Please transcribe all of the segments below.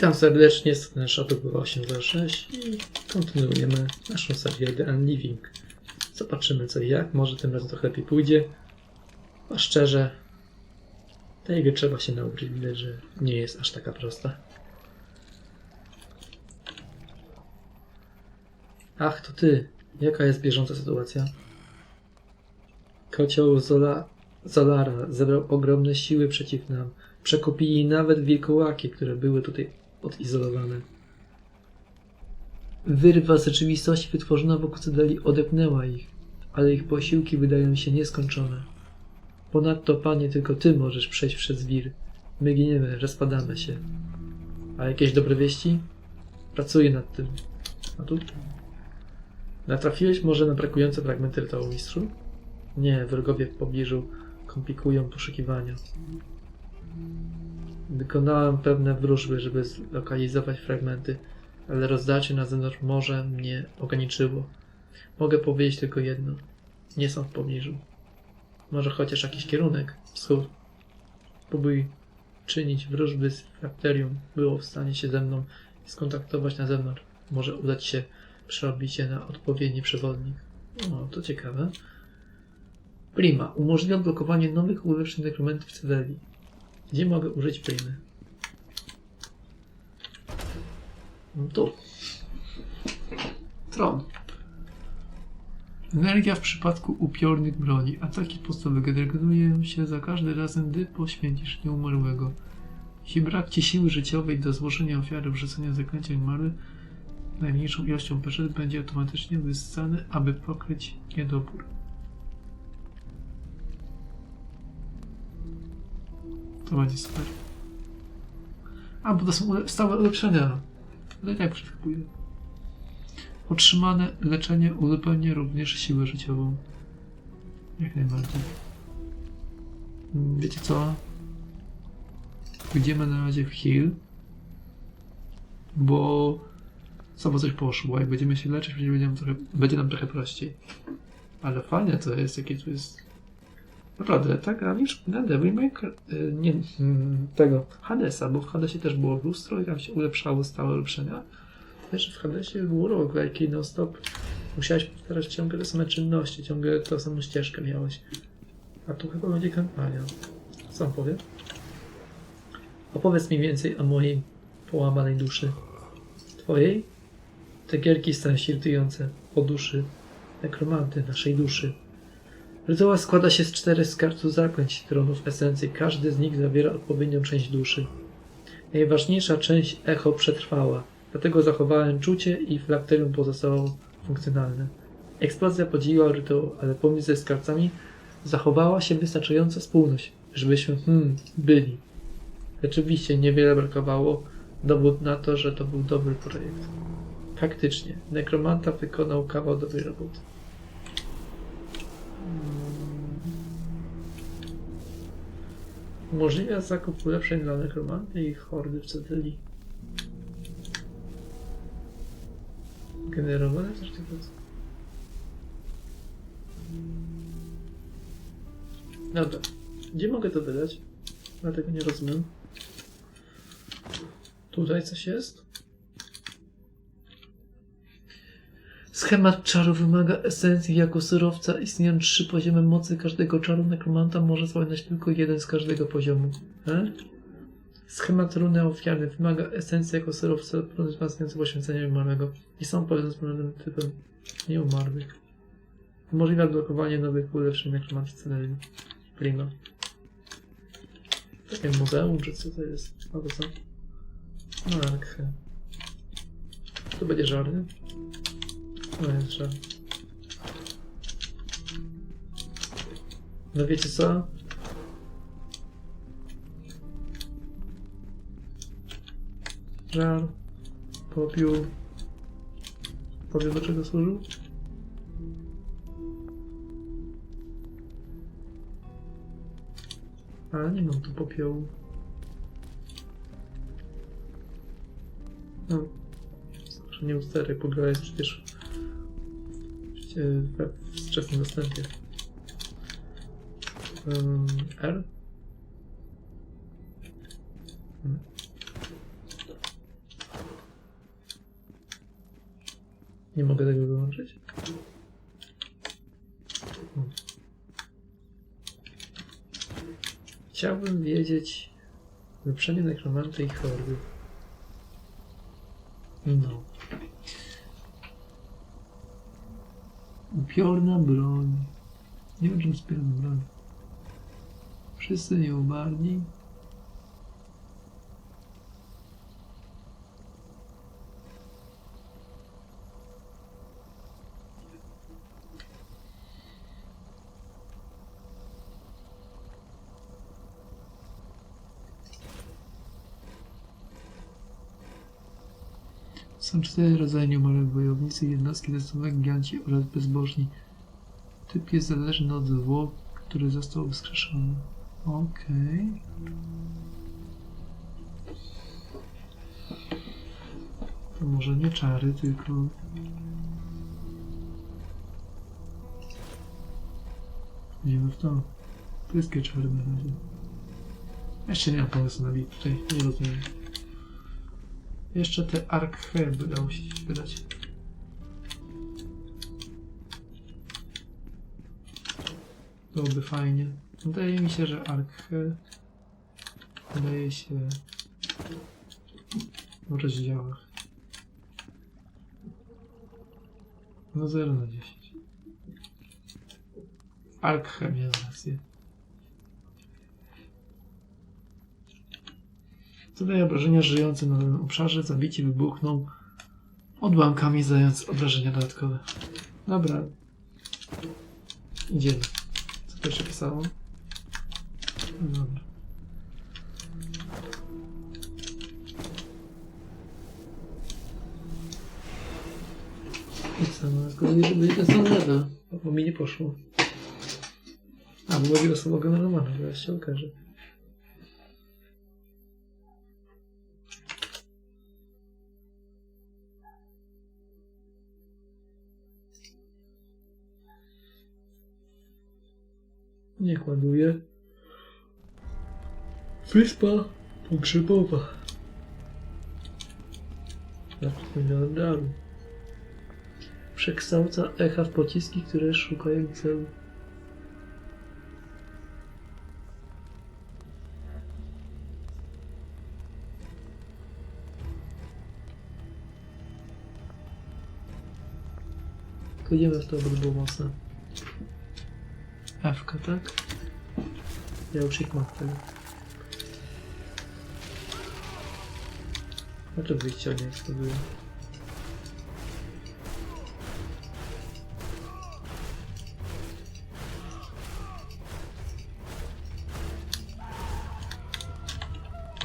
Witam serdecznie, Shadow 806 i kontynuujemy naszą serię The Unliving. Zobaczymy co i jak, może tym razem trochę lepiej pójdzie. A szczerze, tej gry trzeba się nauczyć, widać, że nie jest aż taka prosta. Ach, to ty. Jaka jest bieżąca sytuacja? Kocioł Zola, Zolara zebrał ogromne siły przeciw nam. Przekupili nawet wilkołaki, które były tutaj odizolowane. Wyrwa z rzeczywistości wytworzona wokół Cydeli odepnęła ich, ale ich posiłki wydają się nieskończone. Ponadto, panie, tylko ty możesz przejść przez wir. My giniemy, rozpadamy się. A jakieś dobre wieści? Pracuję nad tym. A tu? Natrafiłeś może na brakujące fragmenty rytuału mistrzu? Nie, wrogowie w pobliżu komplikują poszukiwania. Wykonałem pewne wróżby, żeby zlokalizować fragmenty, ale rozdarcie na zewnątrz morza mnie ograniczyło. Mogę powiedzieć tylko jedno. Nie są w pobliżu. Może chociaż jakiś kierunek? Wschód. Próbuj czynić wróżby z Fracterium. Było w stanie się ze mną skontaktować na zewnątrz. Może udać się przerobić się na odpowiedni przewodnik. O, to ciekawe. Prima. Umożliwia blokowanie nowych ulepszeń nekromentów w Cydeli. Gdzie mogę użyć primy? Tu. Tron. Energia w przypadku upiornych broni. Ataki podstawowe regenerują się za każdym razem, gdy poświęcisz nieumarłego. Jeśli brak ci siły życiowej do złożenia ofiary wrzucenia zaklęcia umarły, najmniejszą ilością peszyt będzie automatycznie wyssany, aby pokryć niedobór. To będzie super. A, bo to są stałe ulepszenia. Tak przeskakuje. Otrzymane leczenie uzupełnia również siłę życiową. Jak najbardziej. Mm, Wiecie co? Pójdziemy na razie w heal. Bo bo coś poszło. Jak będziemy się leczyć, będzie nam trochę, będzie nam trochę prościej. Ale fajne to jest, jakie tu jest Naprawdę, tak, a wiesz, na Devil May Cry- y, nie, mm, tego, Hadesa, bo w Hadesie też było lustro i tam się ulepszało stałe ulepszenia. Wiesz, w Hadesie było roguelike non stop. Musiałeś powtarzać ciągle te same czynności, ciągle tą samą ścieżkę miałeś. A tu chyba będzie kampania. Co on powie? Opowiedz mi więcej o mojej połamanej duszy. Twojej? Te gierki są irytujące. O duszy. Nekromanty naszej duszy. Rytuał składa się z czterech skarbców zaklęć tronów esencji. Każdy z nich zawiera odpowiednią część duszy. Najważniejsza część echo przetrwała, dlatego zachowałem czucie i flakterium pozostało funkcjonalne. Eksplozja podzieliła rytuał, ale pomiędzy skarbcami zachowała się wystarczająca spójność, żebyśmy hmm, byli. Rzeczywiście niewiele brakowało, dowód na to, że to był dobry projekt. Faktycznie, nekromanta wykonał kawał dobrej roboty. Umożliwia zakup ulepszeń dla nekromanty i hordy w Ceteli. Generowane coś takiego. Dobra. Gdzie mogę to wydać? Ja tego nie rozumiem. Tutaj coś jest? Schemat czaru wymaga esencji jako surowca. Istnieją trzy poziomy mocy każdego czaru. Nekromanta może spełniać tylko jeden z każdego poziomu. E? Schemat runy ofiarny wymaga esencji jako surowca wzmacniający poświęcenia umarłego. I są powiązane z pewnym typem nieumarłych. Umożliwia blokowanie nowych ulepszeń nekromanty scenerii. Prima. Takie muzeum, czy co to jest? A to co? No, tak. To będzie żarny. Żart. No wiecie co? Żar, popiół. Powiem do czego służył? Ale nie mam tu popiołu. No. Nie usterek, bo przecież we wczesnym dostępie. R? Hmm. Nie mogę tego wyłączyć? Hmm. Chciałbym wiedzieć wyprzenie nekromanty i hordy. No. Upiorna broń. Nie wiem, czym wspieram broń. Wszyscy nie. Są cztery rodzaje nieumarłych wojownicy, jednostki testowe, giganci oraz bezbożni. Typ jest zależny od zwłok, który został wskrzeszony. Okej. To może nie czary, tylko... Idziemy w to. Wszystkie czary na razie. Jeszcze nie mam pomysłu na bit tutaj, nie rozumiem. Jeszcze te arkhe by dało się wydać. Byłoby fajnie. Wydaje mi się, że arkhe wydaje się w rozdziałach. No 0 na 10. Arkhe miał rację. Zadaje obrażenia żyjącym na danym obszarze. Zabici wybuchną odłamkami, zadając obrażenia dodatkowe. Dobra. Idziemy. Co to jeszcze pisało? Dobra. I co, no, tylko nie żeby ten sam level, bo mi nie poszło. A, było wielosłowego normalnego, zaraz się okaże. Niech ładuje. Wyspa pogrzebowa. Zapomniałem daru. Przekształca echa w pociski, które szukają celu. Wiem, w to by było mocne. Ewka, tak? Ja już ich mam tego. A to wyjścia nie eksplodują.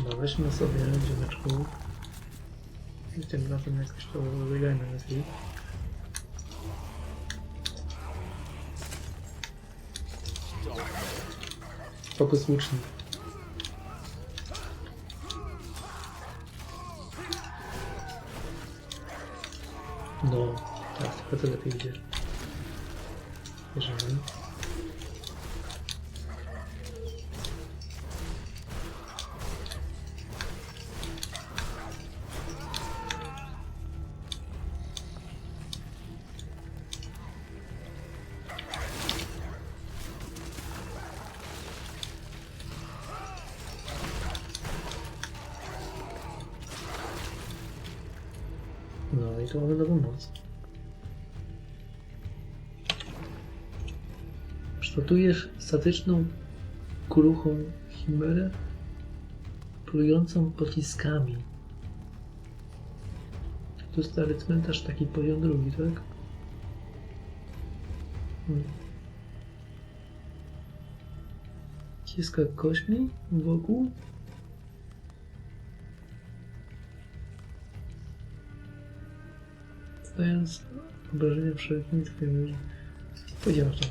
No weźmy sobie ziomeczku. I tym razem jakoś to rozegrajmy lepiej. Fokus łucznik. No, No i tu mamy nową moc. Kształtujesz statyczną, kruchą chimerę plującą pociskami. Tu stary cmentarz, taki poziom drugi, tak? Hmm. Ciska kośmi wokół. Zdając obrażenia wszelkimi twoimi w to.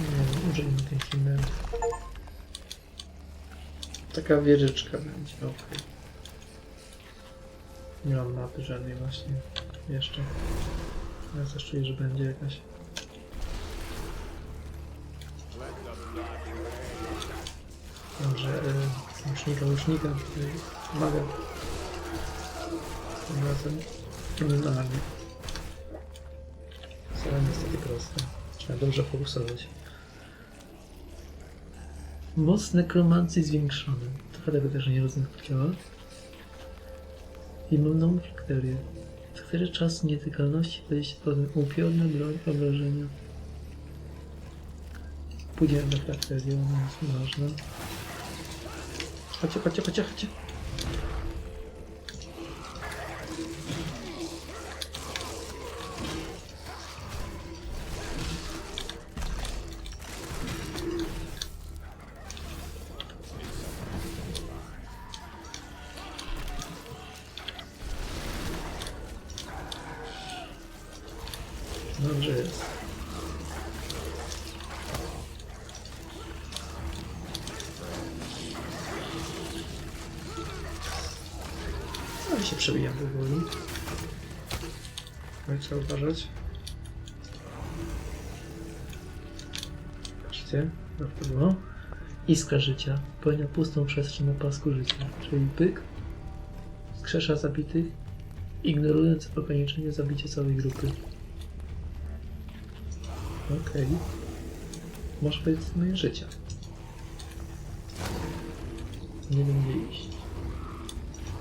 Nie użyjmy tej chimery. Taka wieżyczka będzie, okej. Nie mam mapy żadnej właśnie. Jeszcze. Ale coś czuję, że będzie jakaś. Dobrze, e, łucznika, łucznika. tutaj. Tym razem minimalnie. Wcale nie jest takie proste. Trzeba dobrze fokusować. Moc nekromancji zwiększony. Trochę tego też nie rozumiem działa. I mam nową fikterię. Co który czas nietykalności 20% upiorna broń obrażenia. Pójdziemy na fakterię, ona jest ważna. Chodźcie, chodźcie, chodźcie, chodźcie. Dobrze jest. Ale się przebijam powoli. No i trzeba uważać. Patrzcie, jak to było. Iskra życia. Pełnia pustą przestrzeń na pasku życia. Czyli pyk. Skrzesza zabitych. Ignorując ograniczenie zabicia całej grupy. Okej. Może być moje życia. Nie wiem gdzie iść.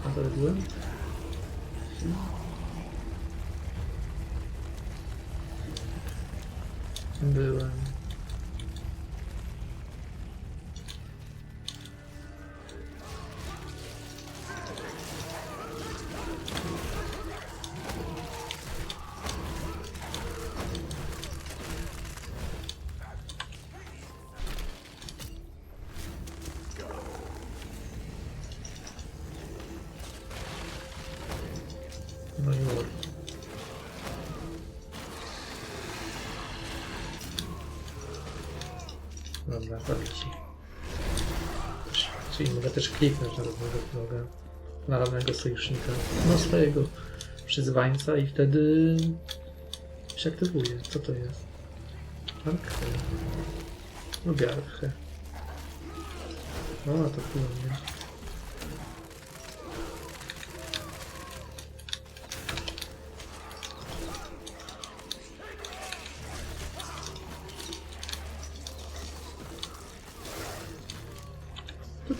A byłem? Byłem. Czyli mogę też kliknąć na równego wroga, na równego sojusznika, no swojego przyzwańca i wtedy się aktywuje. Co to jest? Archę. Lubię archę. O, to. To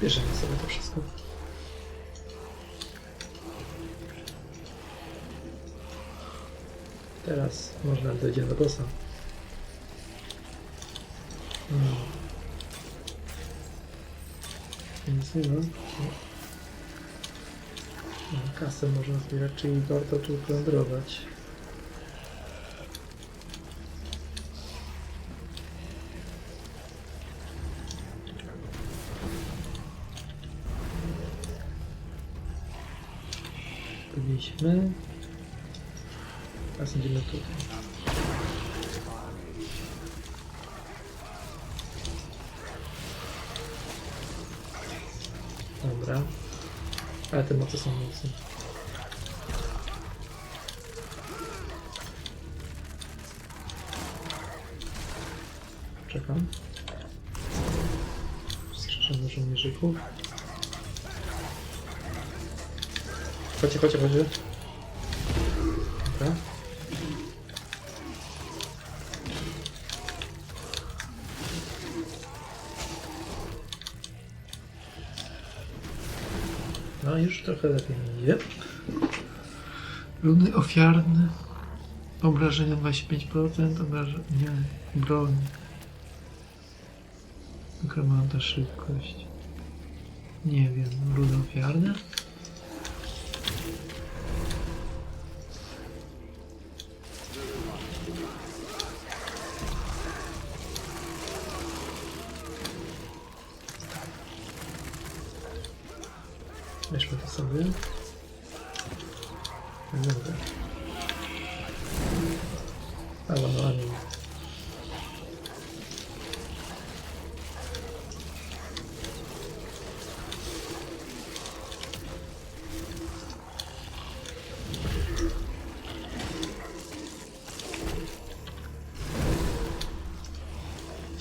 bierzemy sobie to wszystko. Teraz można dojdzie do bossa. Hmm. Nic nie ma. No, kasę można zbierać, czyli warto tu plądrować. Dobra. Ale te moce są mocne. Czekam. Wskrzeszamy żołnierzyków. Chodźcie, chodźcie, chodźcie. Dobra. No już trochę lepiej idzie. Runy ofiarne. Obrażenia 25%, obrażenia... broń. Nekromanta szybkość. Nie wiem, runy ofiarne? Weźmy to sobie. Dobra. Ale ale...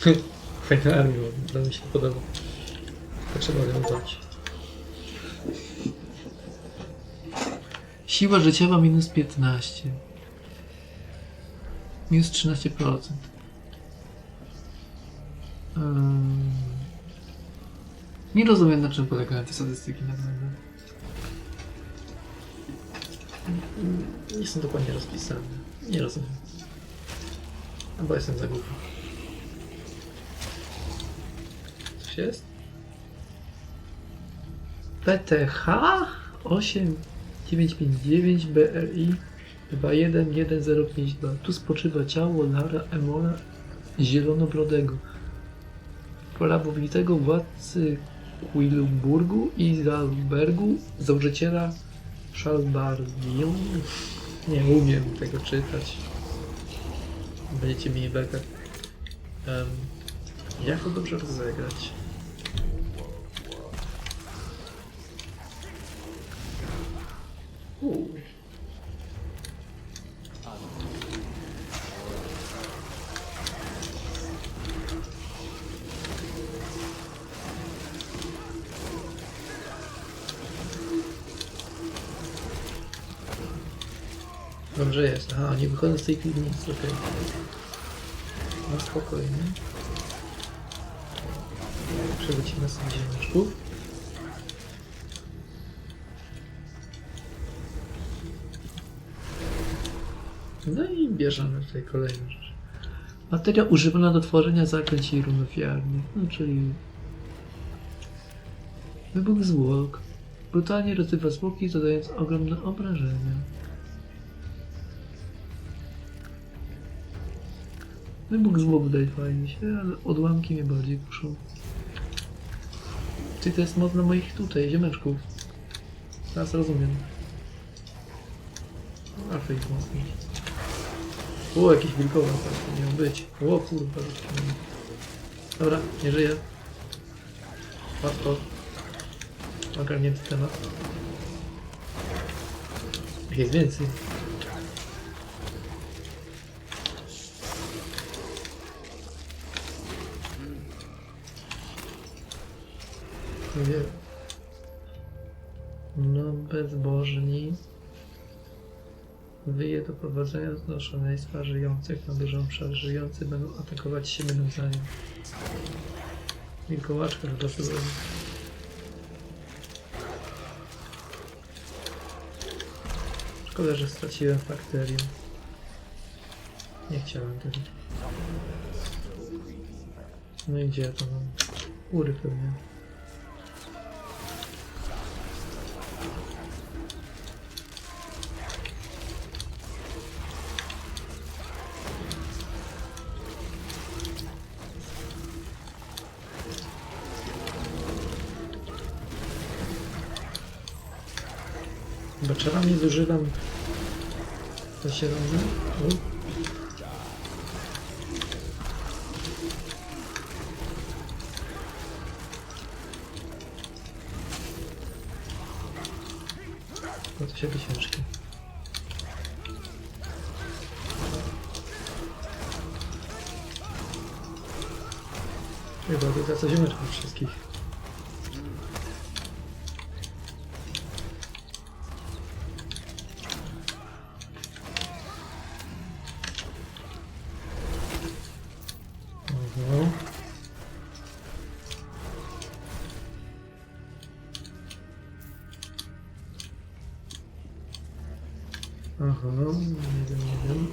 Fajna armia, to mi się podoba. To trzeba ją dać. Siła życiowa minus 15. Minus 13%. Um, nie rozumiem na czym polegają te statystyki naprawdę. Nie są dokładnie rozpisane. Nie rozumiem. Albo jestem za głupi. Coś jest? PTH 8959 BRI 21152. Tu spoczywa ciało Lara Emona Zielonobrodego, prawowitego władcy Quilumburgu i Zalbergu, założyciela Szalbardium. Nie umiem tego czytać. Będziecie mieli bekę. Um, jak to dobrze rozegrać? Dobrze jest. Aha, nie wychodzę z tej piwnicy, okej. No spokojnie. Przewrócimy sobie ziemniaczków. No i bierzemy tutaj kolejną rzecz. Materia używana do tworzenia zaklęć i run no czyli wybuch zwłok. Brutalnie rozrywa zwłoki, zadając ogromne obrażenia. Wybuch zwłok wydaje fajnie się, ale odłamki mnie bardziej kuszą. Ty to jest moc na moich tutaj, ziemeczków. Teraz rozumiem. Warto ich mocniej. O, jakiś wilkołak to miał być. O kurwa. Dobra, nie żyję. Łatwo. Ogarnięty temat. Jest więcej. Nie. No, bezbożni. Wyje do prowadzenia do szaleństwa żyjących na dużą obszar. Żyjący będą atakować siebie nawzajem. Wilkołaczka to robi. Szkoda, że straciłem bakterię. Nie chciałem tego. No i gdzie ja to mam? Góry pewnie. Baczarami zużywam to się robi. U. Aha, nie wiem, nie wiem.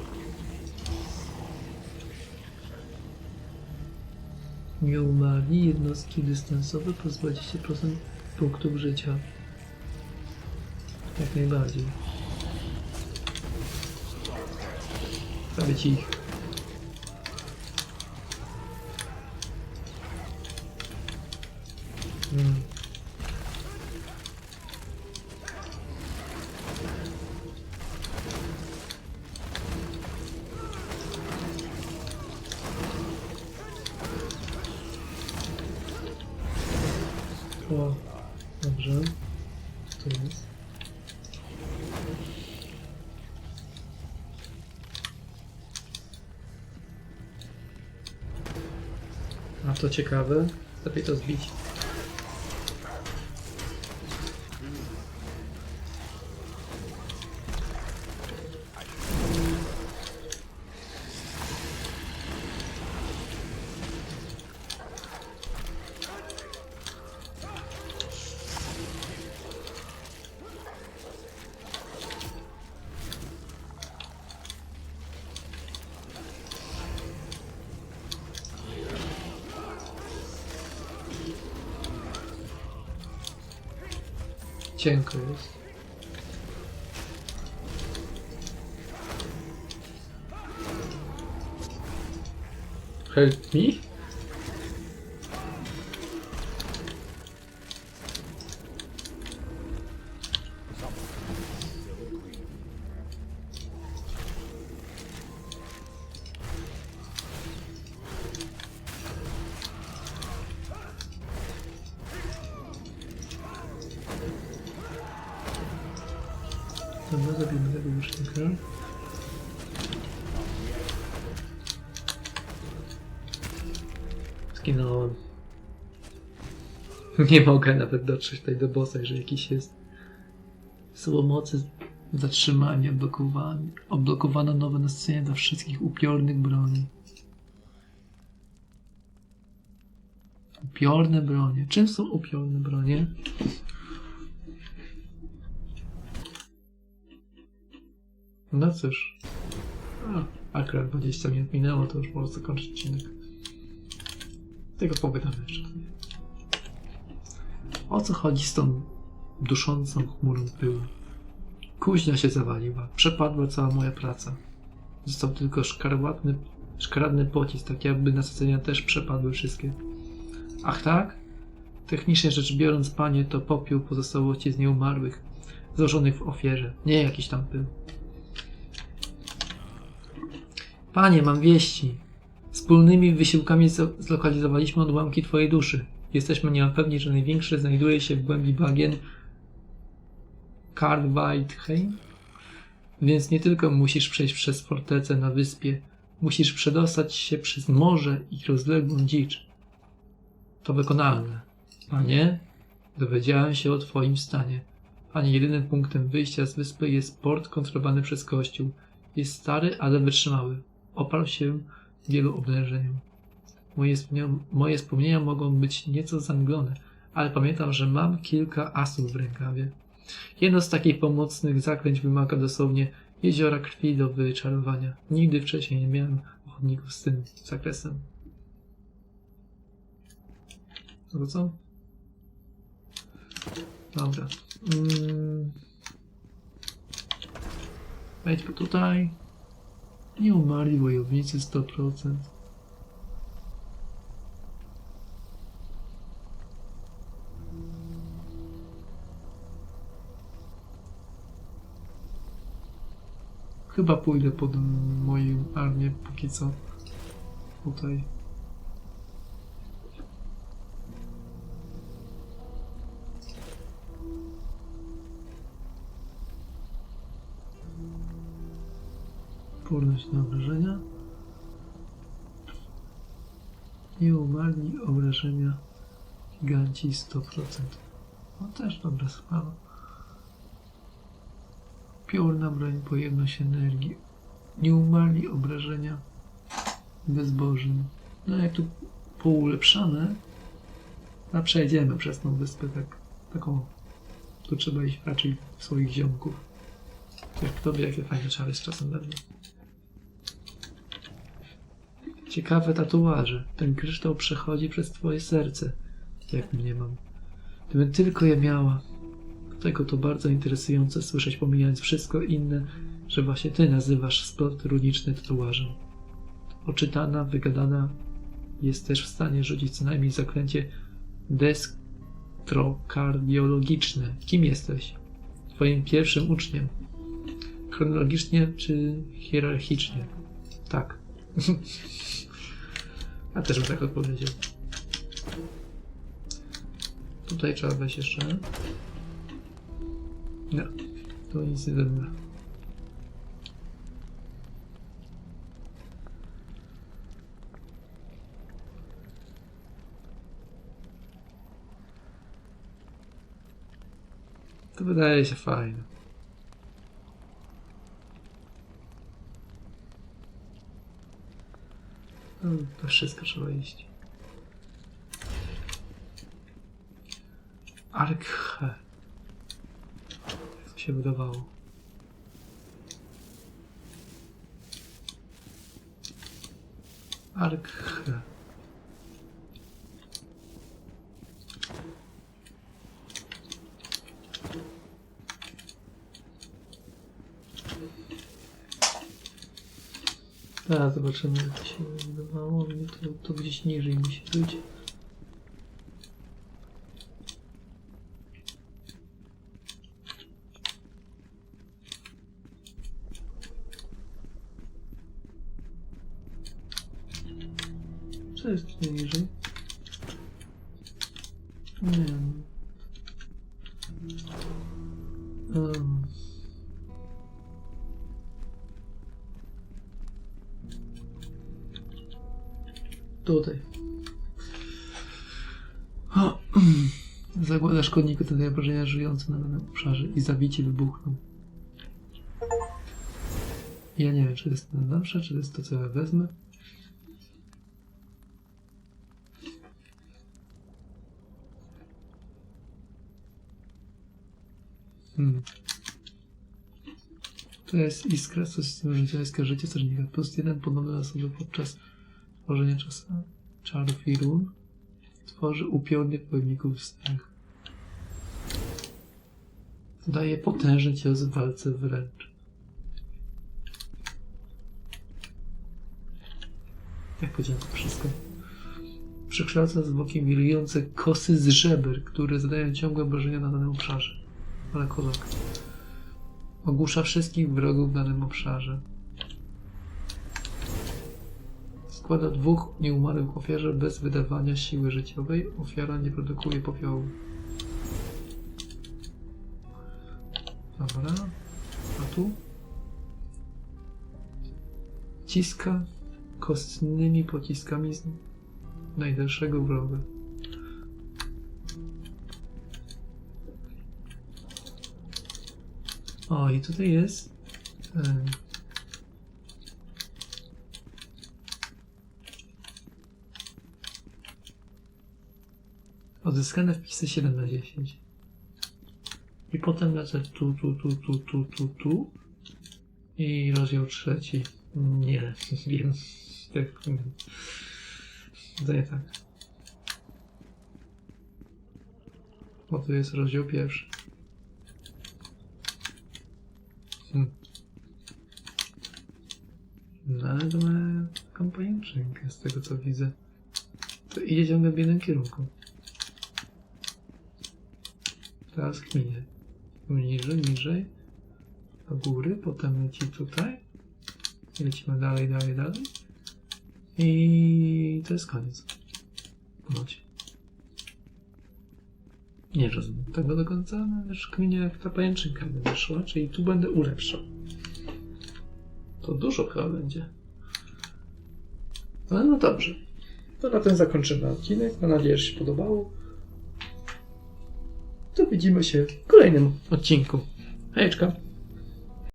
Nie umarli jednostki dystansowe po 20% punktów życia. Jak najbardziej. Prawie ci ich. To ciekawe. Lepiej to zbić. Cienko. Help me? Zginąłem. Nie mogę nawet dotrzeć tutaj do bossa, jeżeli jakiś jest. Słowo mocy zatrzymania, odblokowanie. Odblokowano nowe nastawienie dla wszystkich upiornych broni. Upiorne bronie. Czym są upiorne bronie? No cóż. A, akurat 20 minut minęło, to już można zakończyć odcinek. Tego pogadamy jeszcze. O co chodzi z tą duszącą chmurą pyłu? Kuźnia się zawaliła. Przepadła cała moja praca. Został tylko szkarłatny, szkaradny pocisk, tak jakby nasadzenia też przepadły wszystkie. Ach tak? Technicznie rzecz biorąc, panie, to popiół pozostałości z nieumarłych, złożonych w ofierze, nie jakiś tam pył. Panie, mam wieści. Wspólnymi wysiłkami zo- zlokalizowaliśmy odłamki Twojej duszy. Jesteśmy niemal pewni, że największy znajduje się w głębi bagien Karlweidheim. Więc nie tylko musisz przejść przez fortecę na wyspie, musisz przedostać się przez morze i rozległą dzicz. To wykonalne. Panie, dowiedziałem się o Twoim stanie. Panie, jedynym punktem wyjścia z wyspy jest port kontrolowany przez Kościół. Jest stary, ale wytrzymały. Oparł się wielu oblężeniom. Moje wspomnienia, moje wspomnienia mogą być nieco zamglone, ale pamiętam, że mam kilka asów w rękawie. Jedno z takich pomocnych zaklęć wymaga dosłownie jeziora krwi do wyczarowania. Nigdy wcześniej nie miałem ochotników z tym zakresem. No co? Dobra. Mm. Wejdźmy tutaj. Nie umarli wojownicy 100%. Chyba pójdę pod moją armię póki co. Tutaj. Odporność na obrażenia. Nie umarli obrażenia giganci 100%. No też dobra sprawa. Piorna broń, pojemność energii. Nie umarli obrażenia bezbożnym. No jak tu poulepszane, a przejdziemy przez tą wyspę tak, taką, tu trzeba iść raczej swoich ziomków. Jak kto wie, jakie fajne czary z czasem będą. Ciekawe tatuaże. Ten kryształ przechodzi przez twoje serce. Jak mnie mam. Gdybym tylko je miała. Dlatego to bardzo interesujące słyszeć, pomijając wszystko inne, że właśnie ty nazywasz splot runiczny tatuażem. Oczytana, wygadana jest też w stanie rzucić co najmniej zaklęcie destrokardiologiczne. Kim jesteś? Twoim pierwszym uczniem. Chronologicznie czy hierarchicznie? Tak. A też bym tak odpowiedział. Tutaj trzeba wejść jeszcze. No, to nic nie zrobimy. To wydaje się fajne. No, to wszystko trzeba iść. Arkhe. Jak się wydawało? Arkhe. A, zobaczymy jak się wydawało. Mnie to, to gdzieś niżej musi być. Tutaj. O, Zagłada szkodników to obrażenia żyjące na danym obszarze i zabicie wybuchną. Ja nie wiem, czy to jest na zawsze, czy to jest to, co ja wezmę. Hmm. To jest iskra, co systemu życia, iskra życia strażnika. Plus jeden ponowny na sobie podczas tworzenia czasu czarów i. Tworzy upiornych wojowników wstęch. Daje potężny cios w walce wręcz. Jak powiedziałem to wszystko. Przekształca zwłoki wirujące kosy z żeber, które zadają ciągłe obrażenia na danym obszarze. Ale kozak. Ogłusza wszystkich wrogów w danym obszarze. Składa dwóch nieumarłych ofiarze bez wydawania siły życiowej. Ofiara nie produkuje popiołu. Dobra. A tu? Ciska kostnymi pociskami z najdalszego wroga. O, i tutaj jest. em, Odzyskane wpisy 7 na 10. I potem lecę tu, tu, tu, tu, tu, tu, tu. I rozdział trzeci. Nie, wiem. Tak, nie tak. Bo tu jest rozdział pierwszy. Hmm. No ale to ma kompanienczynkę z tego co widzę. To idzie ciągle w jednym kierunku. Teraz kminie. Niżej, niżej. Do góry, potem leci tutaj. Lecimy dalej, dalej, dalej. I to jest koniec. Ponoć. Nie rozumiem tego do końca, ale też kminie jak ta pajęczynka będzie szła, czyli tu będę ulepszał. To dużo chyba będzie. Ale no dobrze. To na tym zakończymy odcinek. Mam nadzieję, że się podobało. Widzimy się w kolejnym odcinku. Hejczka.